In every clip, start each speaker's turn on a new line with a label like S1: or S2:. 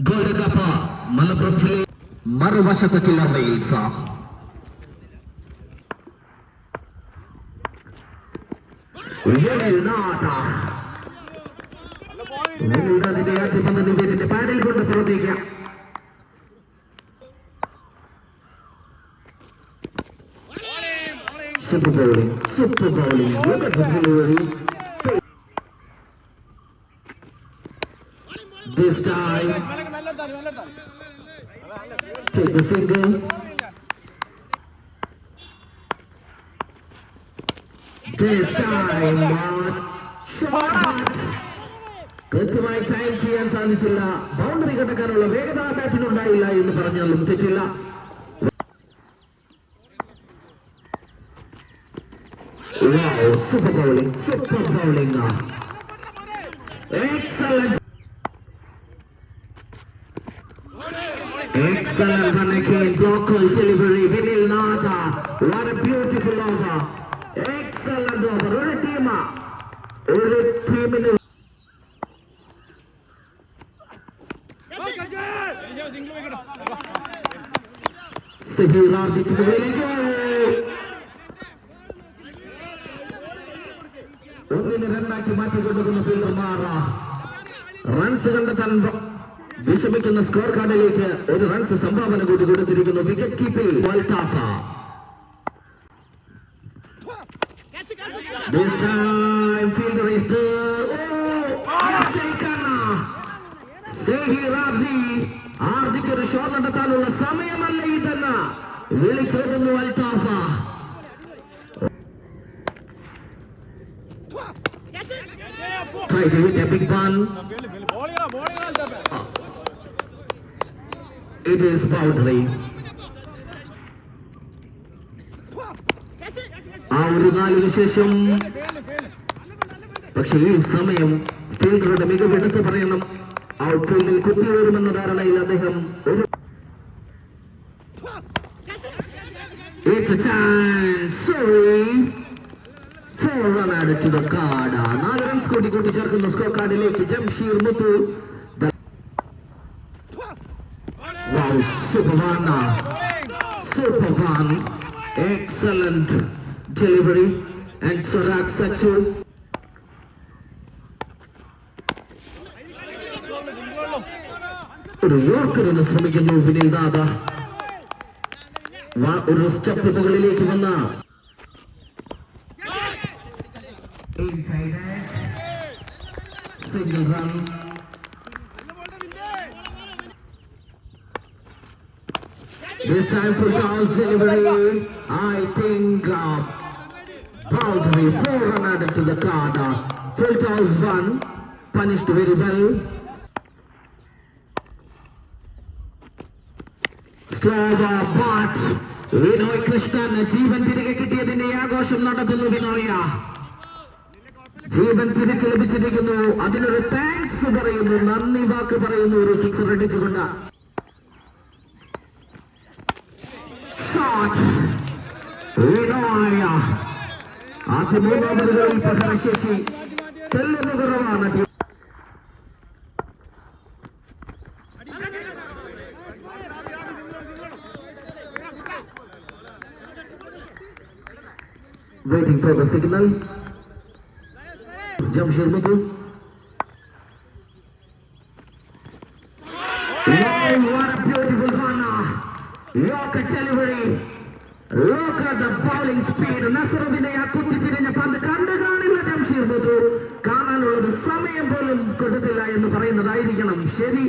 S1: Gold cup Malappuram ജില്ലയിൽ മറുവശത്ത് killer Wales
S2: അതിന്റെ പാഡിൽ കൊണ്ട് പ്രവർത്തിക്കാം super bowling super bowling This time, take the single. This time, shot. കൃത്യമായി ടൈം ചെയ്യാൻ സാധിച്ചില്ല ബൗണ്ടറി കടക്കാനുള്ള വേഗത ബാറ്റിനുണ്ടായില്ല എന്ന് പറഞ്ഞാലും തെറ്റില്ല super bowling super bowling excellent Excellent run again, local delivery, Vinil Nata. What a beautiful over. Excellent over. Uri Tima. Uri ടീമിന് സഹീറാർദിക്ക് മുകളിലേക്ക് ഒന്നിന് രണ്ടാക്കി മാറ്റിക്കൊണ്ടുവന്ന ഫീൽഡർമാർ റൺസ് കണ്ടെത്താൻ വിഷമിക്കുന്ന സ്കോർ കാർഡിലേക്ക് ഒരു റൺസ് സംഭാവന കൂടി കൊടുത്തിരിക്കുന്നു. വിക്കറ്റ് കീപ്പിംഗ് ആർദിക്ക് ഒരു ഷോട്ട് നടത്താനുള്ള സമയമല്ല ഇതെന്ന് വിളിച്ചോതുന്നു അൽത്താഫ Try to hit a big one. It is boundary. ആ ഒരു നാലിന് ശേഷം പക്ഷെ ഈ സമയം ഫീൽഡറുടെ മികവ് എടുത്തു പറയണം ഔട്ട്ഫീൽഡിൽ കുത്തി വരുമെന്ന ധാരണയിൽ അദ്ദേഹം ഒരു It's. Sorry. Four added to the card. നാല് റൺസ് കൂട്ടി കൂട്ടി ചേർക്കുന്ന score കാർഡിലേക്ക് Jamsheer Muthu Super one. Excellent delivery. And Sarak Sachu. ഒരു യോർക്കറിന് ശ്രമിക്കുന്നു വിനിൽ ദാദ ഒരു സ്റ്റെപ്പ് മുകളിലേക്ക് വന്ന single run This time for toss delivery. I think uh, boundary four run added to the card. Uh, full toss one punished very well. Slava but Vinoy Krishnan ജീവൻ തിരികെ കിട്ടിയതിന്റെ ആഘോഷം നടത്തുന്നു വിനോയ ജീവൻ തിരിച്ചു ലഭിച്ചിരിക്കുന്നു അതിനൊരു താങ്ക്സ് പറയുന്നു നന്ദി വാക്ക് പറയുന്നു ഒരു സിക്സർ അടിച്ചുകൊണ്ട് Ramat, Vino Arya, ವಿನೋಯ ಆತ ಮೂಲಾಬರಿಗಳು ಪ್ರಕಾರ Telu ತೆಲ್ಲ Ramat. waiting for the signal. Jamshir Muthu. Wow, what a Delivery. Look at the bowling speed. നസറുദ്ദീനെ ആ കുത്തിത്തിരിഞ്ഞ പന്ത് കണ്ടു കാണില്ല ജംഷീർ ബുദ്ധു കാണാനുള്ളത് സമയം പോലും കൊടുത്തില്ല എന്ന് പറയുന്നതായിരിക്കണം ശരി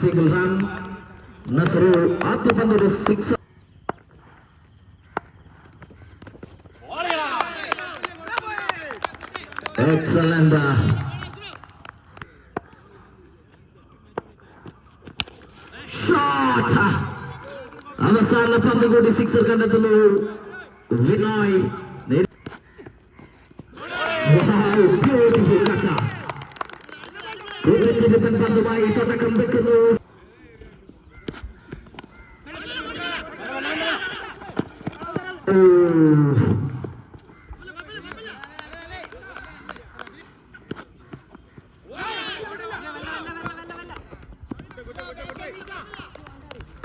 S2: സിംഗിൾ റൺ നസറു ആദ്യ പന്തൊരു സിക്സ് എക്സലന്റ് ഷോട്ട് അവസാന പന്ത് കൂടി സിക്സർ കണ്ടെത്തുന്നു. വിനോയ് കുത്തിത്തിരിപ്പൻ പന്തുമായി തുടക്കം വെക്കുന്നു.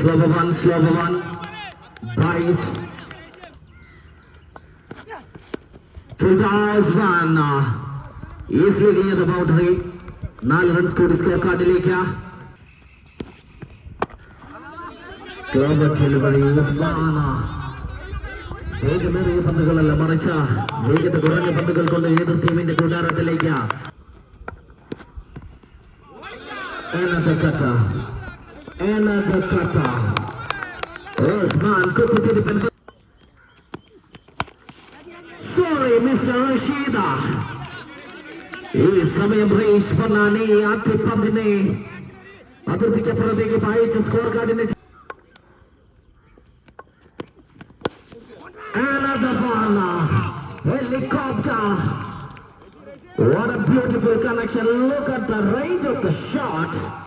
S2: Clever Slobovan, Bajs. one. Easily near the boundary. നാല് റൺസ് കൂടി സ്കോർ കാർഡിലേക്ക് ക്ലബ് ഡെലിവറി ഉസ്മാന വേഗമേറിയ പന്തുകളല്ല മറിച്ച വേഗത കുറഞ്ഞ പന്തുകൾ കൊണ്ട് എതിർ ടീമിന്റെ കൂടാരത്തിലേക്ക് Another cutter. Another cutter. Osman കുത്തിത്തിരിപ്പൻ Sorry, Mr. Rashida. ഈ സമയം റേഷ് ഫർണാനെ ആദ്യ പന്തിനെ അതിർത്തിക്കപ്പുറത്തേക്ക് പായിച്ച score കാർഡിനെ Another one. Helicopter. What a beautiful connection. Look at the range of the shot.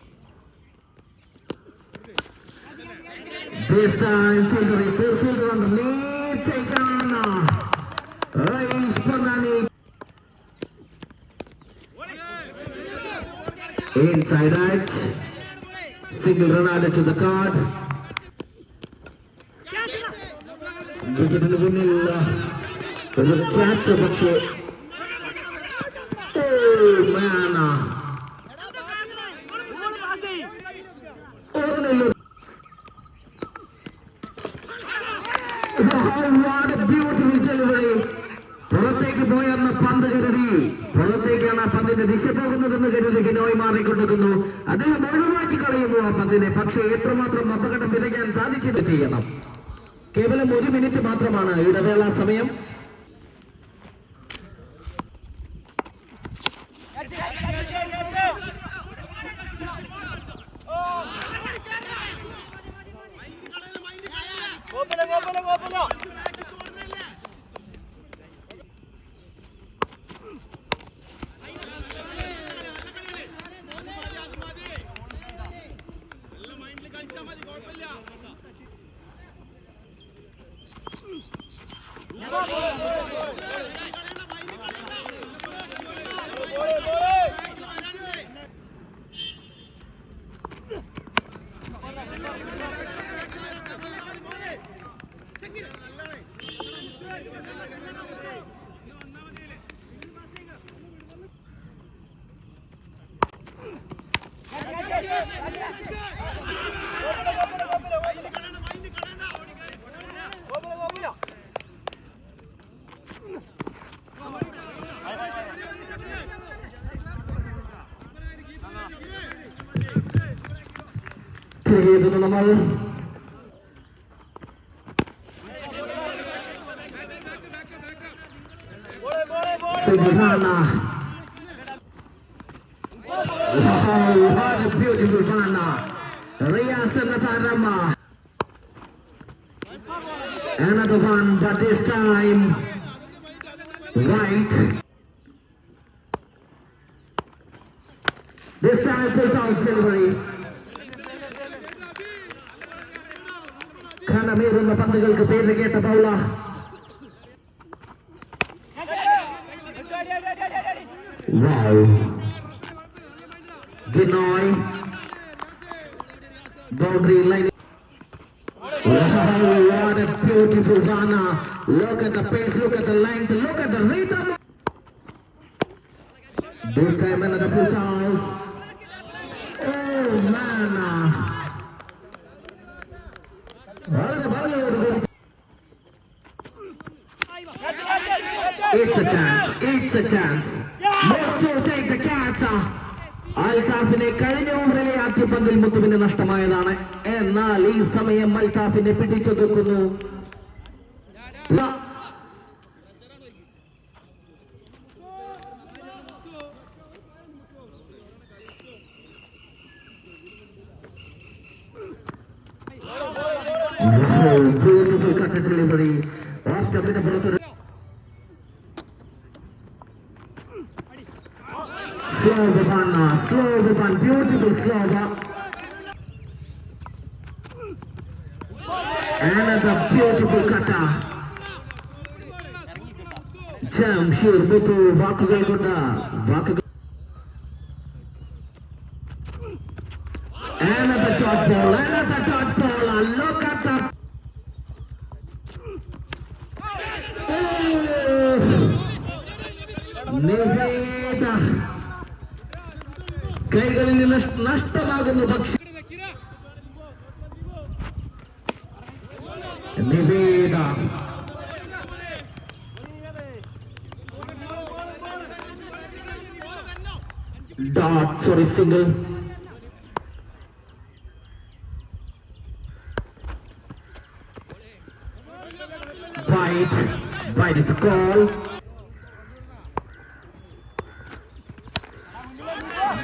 S2: This time, Tilger is still Tilger on the lead. Take on Raish Inside right. Single Ronaldo to the card. Catch. അദ്ദേഹം ഒഴിവാക്കി കളയുന്നു ആ പന്തിനെ. പക്ഷേ എത്രമാത്രം അപകടം വിതയ്ക്കാൻ സാധിച്ചത് ചെയ്യണം. കേവലം ഒരു മിനിറ്റ് മാത്രമാണ് ഇടവേള സമയം. நீங்கள் Savannah. Wow, what a beautiful Ghana. Ria Samatarama. Another one, but this time, white. This time, full toss delivery. ഖനമേറുന്ന പന്തുകൾക്ക് പേര് കേട്ട പൗള Wow. Ginoy. Boundary line. Wow, what a beautiful runner. Look at the pace, look at the length, look at the rhythm. This time another full toss. സമയം അൽതാഫിനെ പിടിച്ചൊതുക്കുന്നു beautiful cut delivery of സ്റ്റെപ്പിന് പുറത്തൊരു Slow one, uh, slow one, beautiful slow one. Another beautiful cutter. Jamshir Mutu Vakugagunda. Another top ball, another top ball. Look at the. Niveda ಕೈಗಳಿಂದ ನಷ್ಟವಾಗುವುದು ಪಕ್ಷಿ নেবে না dot for a single. White, White is the call.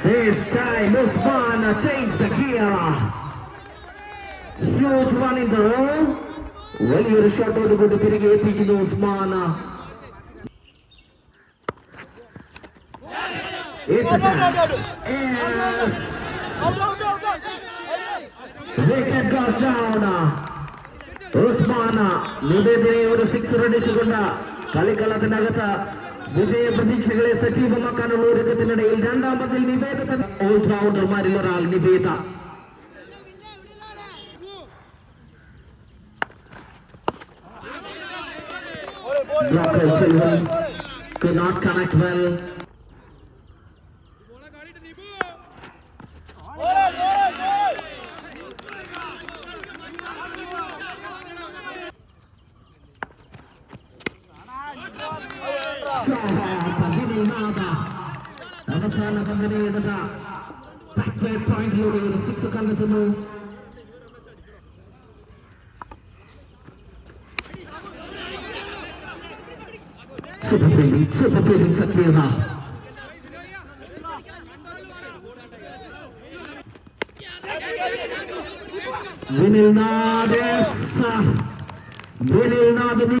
S2: This time Usman changed the gear. Huge one in the row. വലിയൊരു ഷോട്ടോട് കൂടി തിരികെ എത്തിക്കുന്നു ഉസ്മാന. ഒരു six അടിച്ചുകൊണ്ട് കളിക്കളത്തിനകത്ത് വിജയ പ്രതീക്ഷകളെ സജീവമാക്കാനുള്ള ഒരുക്കത്തിനിടയിൽ രണ്ടാം പന്തിൽ നിവേദ ഓൾറൗണ്ടർമാരിൽ ഒരാൾ Niveda. Blocker Chilwell could not connect well. പതിനേഴാമത് അവസാന പന്തിനെ എന്നത് പോയിന്റിലൂടെ ഒരു സിക്സ് കണ്ടെത്തുന്നു
S3: Monsieur performing at Vinil
S2: Nades, Vinil Nades.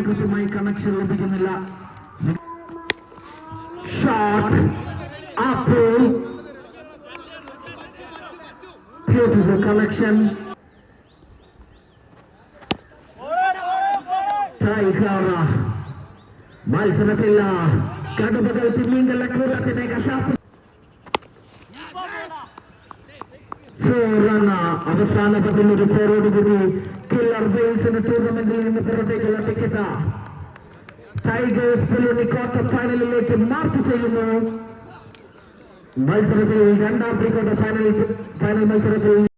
S2: നസറവിന് കൃത്യമായി കണക്ഷൻ ലഭിക്കുന്നില്ല. ഷോട്ട് അപ്പോൾ ബ്യൂട്ടിഫുൾ കണക്ഷൻ മത്സരത്തിൽ കടുവകൾ തിമ്മീങ്കല്ല കൂട്ടത്തിന്റെ കശാപ്പ് റൺ അവസാന പതിൽ ഒരു ഫോറോട് കൂടി കില്ലർ വെയിൽസിന് ടൂർണമെന്റിൽ നിന്ന് പുറത്തേക്കുള്ള ടിക്കറ്റ് ടൈഗേഴ്സ് പുലുണി ക്വാർട്ടർ ഫൈനലിലേക്ക് മാർച്ച് ചെയ്യുന്നു. മത്സരത്തിൽ രണ്ടാം പ്രീ ഫൈനൽ ഫൈനൽ മത്സരത്തിൽ